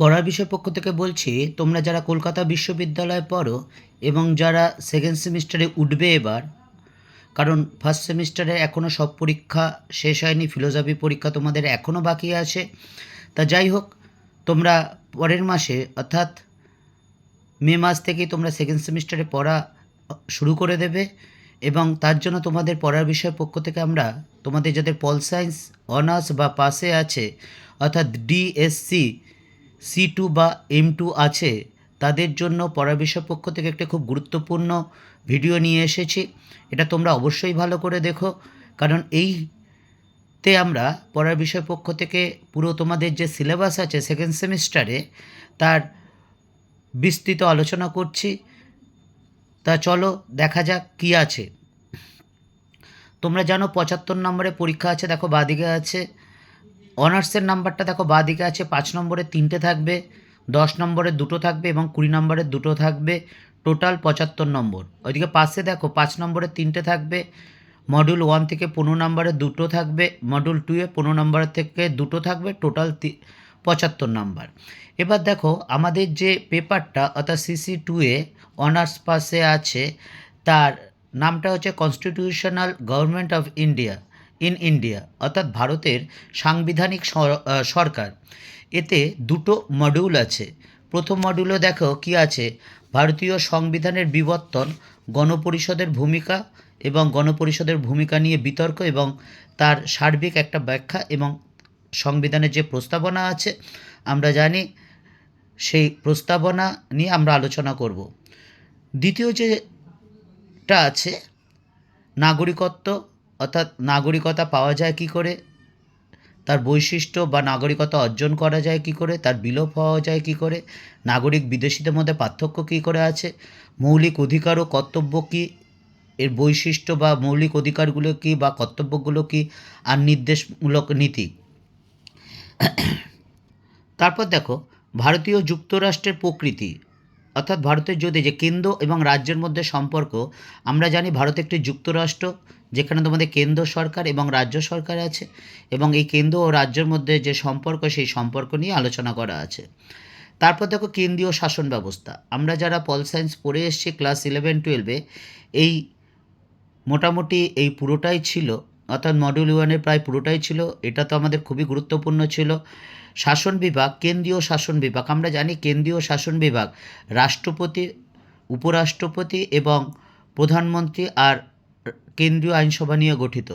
পড়ার বিষয় পক্ষ থেকে বলছি, তোমরা যারা কলকাতা বিশ্ববিদ্যালয়ে পড়ো এবং যারা সেকেন্ড সেমিস্টারে উঠবে এবার, কারণ ফার্স্ট সেমিস্টারে এখনও সব পরীক্ষা শেষ হয়নি ফিলোসফি পরীক্ষা তোমাদের এখনও বাকি আছে। তা যাই হোক, তোমরা পরের মাসে, অর্থাৎ মে মাস থেকেই তোমরা সেকেন্ড সেমিস্টারে পড়া শুরু করে দেবে এবং তার জন্য তোমাদের পড়ার বিষয় পক্ষ থেকে আমরা তোমাদের যাদের পল সায়েন্স অনার্স বা পাশে আছে, অর্থাৎ ডিএসসি সি টু বা এম টু আছে, তাদের জন্য বিষয় পক্ষ থেকে একটা খুব গুরুত্বপূর্ণ ভিডিও নিয়ে এসেছি। এটা তোমরা অবশ্যই ভালো করে দেখো, কারণ এইতে আমরা পড়ার বিষয় পক্ষ থেকে পুরো তোমাদের যে সিলেবাস আছে সেকেন্ড সেমিস্টারে তার বিস্তৃত আলোচনা করছি। তা চলো দেখা যাক কী আছে। তোমরা জানো পঁচাত্তর নম্বরে পরীক্ষা আছে, দেখো বাদিকে আছে। অনার্সের নাম্বারটা দেখো বাদিকে আছে, পাঁচ নম্বরে তিনটে থাকবে, দশ নম্বরে দুটো থাকবে এবং কুড়ি নম্বরের দুটো থাকবে, টোটাল পঁচাত্তর নম্বর। ওইদিকে পাশে দেখো পাঁচ নম্বরে তিনটে থাকবে মডিউল ওয়ান থেকে পনেরো নম্বরে দুটো থাকবে মডিউল টুয়ে পনেরো নম্বর থেকে দুটো থাকবে, টোটাল পঁচাত্তর নাম্বার। এবার দেখো আমাদের যে পেপারটা, অর্থাৎ সিসি টুয়ে অনার্স পাশে আছে, তার নামটা হচ্ছে constitutional government of India in India, অর্থাৎ ভারতের সাংবিধানিক সর- সরকার। এতে দুটো মডিউল আছে। প্রথম মডিউলে দেখো কি আছে? ভারতীয় সংবিধানের বিবর্তন, গণপরিষদের ভূমিকা এবং গণপরিষদের ভূমিকা নিয়ে বিতর্ক এবং তার সার্বিক একটা ব্যাখ্যা এবং সংবিধানের যে প্রস্তাবনা আছে, আমরা জানি সেই প্রস্তাবনা নিয়ে আমরা আলোচনা করব। দ্বিতীয় যেটা আছে, নাগরিকত্ব অর্থাৎ নাগরিকতা পাওয়া যায় কি করে? তার বৈশিষ্ট্য বা নাগরিকতা অর্জন করা যায় কি করে? তার বিলোপ হওয়া যায় কি করে? নাগরিক বিদেশিদের মধ্যে পার্থক্য কী করে আছে? মৌলিক অধিকার ও কর্তব্য কী? এর বৈশিষ্ট্য বা মৌলিক অধিকারগুলো কী বা কর্তব্যগুলো কী? আর নির্দেশমূলক নীতি? তারপর দেখো, ভারতীয় যুক্তরাষ্ট্রের প্রকৃতি, অর্থাৎ ভারতের যদি যে কেন্দ্র এবং রাজ্যের মধ্যে সম্পর্ক, আমরা জানি ভারত একটি যুক্তরাষ্ট্র। যেখানে তোমাদের কেন্দ্র সরকার এবং রাজ্য সরকার আছে এবং এই কেন্দ্র ও রাজ্যের মধ্যে যে সম্পর্ক, সেই সম্পর্ক নিয়ে আলোচনা করা আছে। তারপর দেখো কেন্দ্রীয় শাসন ব্যবস্থা। আমরা যারা পল সায়েন্স পড়ে এসেছি ক্লাস ইলেভেন টুয়েলভে এই মোটামুটি এই পুরোটাই ছিল, অর্থাৎ মডিউল ওয়ানের প্রায় পুরোটাই ছিল। এটা তো আমাদের খুবই গুরুত্বপূর্ণ ছিল। শাসন বিভাগ, কেন্দ্রীয় শাসন বিভাগ। আমরা জানি কেন্দ্রীয় শাসন বিভাগ রাষ্ট্রপতি, উপরাষ্ট্রপতি এবং প্রধানমন্ত্রী আর কেন্দ্রীয় আইনসভা নিয়ে গঠিত।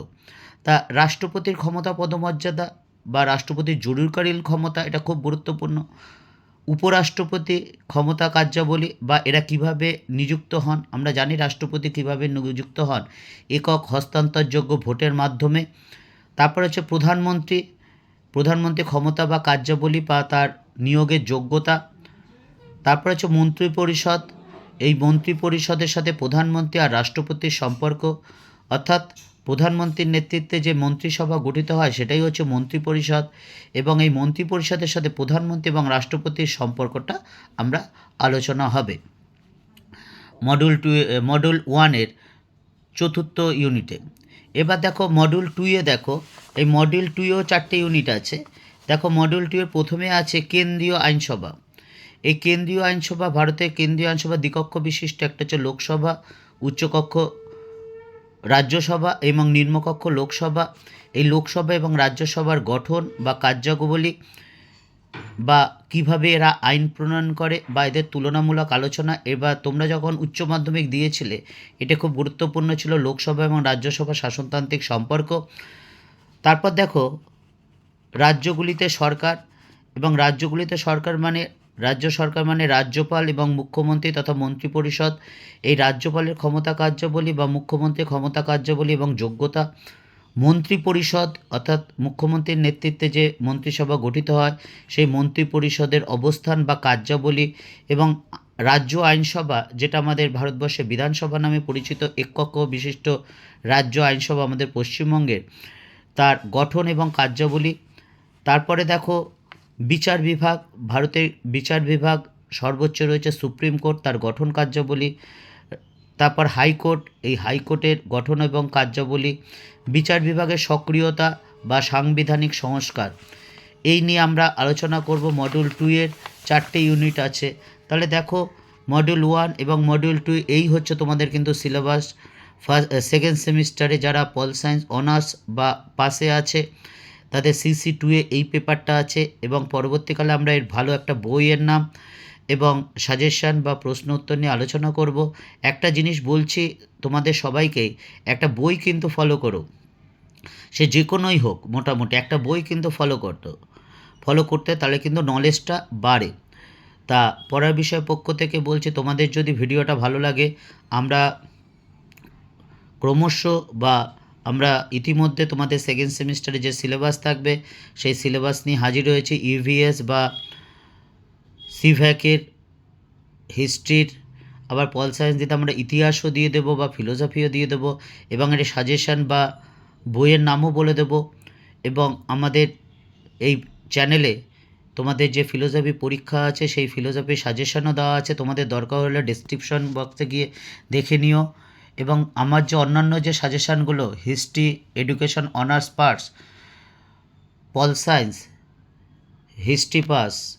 তা রাষ্ট্রপতির ক্ষমতা পদমর্যাদা বা রাষ্ট্রপতির জরুরকালীন ক্ষমতা, এটা খুব গুরুত্বপূর্ণ। উপরাষ্ট্রপতি ক্ষমতা কার্যাবলী বা এরা কীভাবে নিযুক্ত হন, আমরা জানি রাষ্ট্রপতি কীভাবে নিযুক্ত হন, একক হস্তান্তরযোগ্য ভোটের মাধ্যমে। তারপর হচ্ছে প্রধানমন্ত্রী প্রধানমন্ত্রী ক্ষমতা বা কার্যাবলী বা তার নিয়োগের যোগ্যতা। তারপর হচ্ছে মন্ত্রী পরিষদ এই মন্ত্রী পরিষদের সাথে প্রধানমন্ত্রী আর রাষ্ট্রপতির সম্পর্ক। অর্থাৎ প্রধানমন্ত্রীর নেতৃত্বে যে মন্ত্রিসভা গঠিত হয়, সেটাই হচ্ছে মন্ত্রিপরিষদ এবং এই মন্ত্রী পরিষদের সাথে প্রধানমন্ত্রী এবং রাষ্ট্রপতির সম্পর্কটা আমরা আলোচনা হবে। মডিউল টু মডিউল ওয়ানের চতুর্থ ইউনিটে এবার দেখো মডিউল টুয়ে দেখো, এই মডিউল টুয়েও চারটে ইউনিট আছে। দেখো মডিউল টুয়ে প্রথমে আছে কেন্দ্রীয় আইনসভা। এই কেন্দ্রীয় আইনসভা, ভারতের কেন্দ্রীয় আইনসভা দ্বিকক্ষ বিশিষ্ট, একটা হচ্ছে লোকসভা, উচ্চকক্ষ রাজ্যসভা এবং নিম্নকক্ষ লোকসভা। এই লোকসভা এবং রাজ্যসভার গঠন বা কার্যাবলী বা কীভাবে এরা আইন প্রণয়ন করে বা এদের তুলনামূলক আলোচনা এবার তোমরা যখন উচ্চ মাধ্যমিক দিয়েছিলে, এটা খুব গুরুত্বপূর্ণ ছিল লোকসভা এবং রাজ্যসভা শাসনতান্ত্রিক সম্পর্ক। তারপর দেখো, রাজ্যগুলিতে সরকার এবং রাজ্যগুলিতে সরকার মানে রাজ্য সরকার মানে রাজ্যপাল এবং মুখ্যমন্ত্রী তথা মন্ত্রিপরিষদ, এই রাজ্যপালের ক্ষমতা কার্যাবলী বা মুখ্যমন্ত্রীর ক্ষমতা কার্যাবলী এবং যোগ্যতা মন্ত্রী পরিষদ অর্থাৎ মুখ্যমন্ত্রীর নেতৃত্বে যে মন্ত্রিসভা গঠিত হয়, সেই মন্ত্রী পরিষদের অবস্থান বা কার্যাবলী এবং রাজ্য আইনসভা, যেটা আমাদের ভারতবর্ষে বিধানসভা নামে পরিচিত, একক বিশিষ্ট রাজ্য আইনসভা আমাদের পশ্চিমবঙ্গের, তার গঠন এবং কার্যাবলী। তারপরে দেখো বিচার বিভাগ ভারতের বিচার বিভাগ, সর্বোচ্চ রয়েছে সুপ্রিম কোর্ট, তার গঠন কার্যাবলী, তারপর হাইকোর্ট, এই হাইকোর্টের গঠন এবং কার্যাবলী, বিচার বিভাগের সক্রিয়তা বা সাংবিধানিক সংস্কার। এই নিয়ে আমরা আলোচনা করব মডিউল টু এর, চারটে ইউনিট আছে। তাহলে দেখো মডিউল ওয়ান এবং মডিউল টু এই হচ্ছে তোমাদের কিন্তু সিলেবাস ফার্স্ট সেকেন্ড সেমিস্টারে যারা পল সায়েন্স অনার্স বা পাশে আছে তাদের সিসি টু এ এই পেপারটা আছে এবং পরবর্তীকালে আমরা এর ভালো একটা বইয়ের নাম এবং সাজেশান বা প্রশ্ন উত্তর নিয়ে আলোচনা করব। একটা জিনিস বলছি তোমাদের সবাইকেই একটা বই কিন্তু ফলো করো। সে যে কোনোই হোক, মোটামুটি একটা বই কিন্তু ফলো করতো। ফলো করতে তাহলে কিন্তু নলেজটা বাড়ে। তা পড়ার বিষয় পক্ষ থেকে বলছি, তোমাদের যদি ভিডিওটা ভালো লাগে, আমরা ক্রমশ বা আমরা ইতিমধ্যে তোমাদের সেকেন্ড সেমিস্টারে যে সিলেবাস থাকবে, সেই সিলেবাস নিয়ে হাজির হয়েছি ইভিএস বা সিভ্যাকের হিস্ট্রির আবার পল সায়েন্স দিতে আমরা ইতিহাসও দিয়ে দেবো বা ফিলোসফিও দিয়ে দেবো এবং এর সাজেশান বা বইয়ের নামও বলে দেব। এবং আমাদের এই চ্যানেলে তোমাদের যে ফিলোসফি পরীক্ষা আছে, সেই ফিলোসফি সাজেশনও দেওয়া আছে। তোমাদের দরকার হলে ডিসক্রিপশন বক্সে গিয়ে দেখে নিও। এবং আমার যে অন্যান্য যে সাজেশানগুলো history education honours parts pol science history pass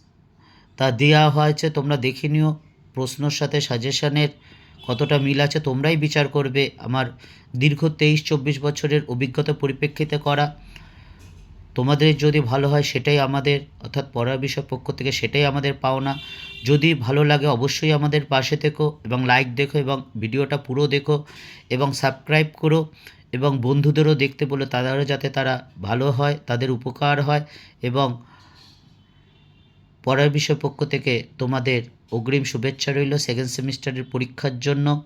তা দেওয়া হয়েছে, তোমরা দেখে নিও। প্রশ্নর সাথে সাজেশানের কতটা মিল আছে, তোমরাই বিচার করবে আমার দীর্ঘ তেইশ, চব্বিশ বছরের অভিজ্ঞতা পরিপ্রেক্ষিতে করা। তোমাদের যদি ভালো হয়, সেটাই আমাদের, অর্থাৎ পড়ার বিষয় পক্ষ থেকে সেটাই আমাদের পাওনা। যদি ভালো লাগে অবশ্যই আমাদের পাশে থেকো এবং লাইক দেখো এবং ভিডিওটা পুরো দেখো এবং সাবস্ক্রাইব করো এবং বন্ধুদেরও দেখতে বলো তাদেরও যাতে তারা ভালো হয়, তাদের উপকার হয় এবং পরের বিষয় পক্ষ থেকে তোমাদের অগ্রিম শুভেচ্ছা রইল সেকেন্ড সেমিস্টারের পরীক্ষার জন্য।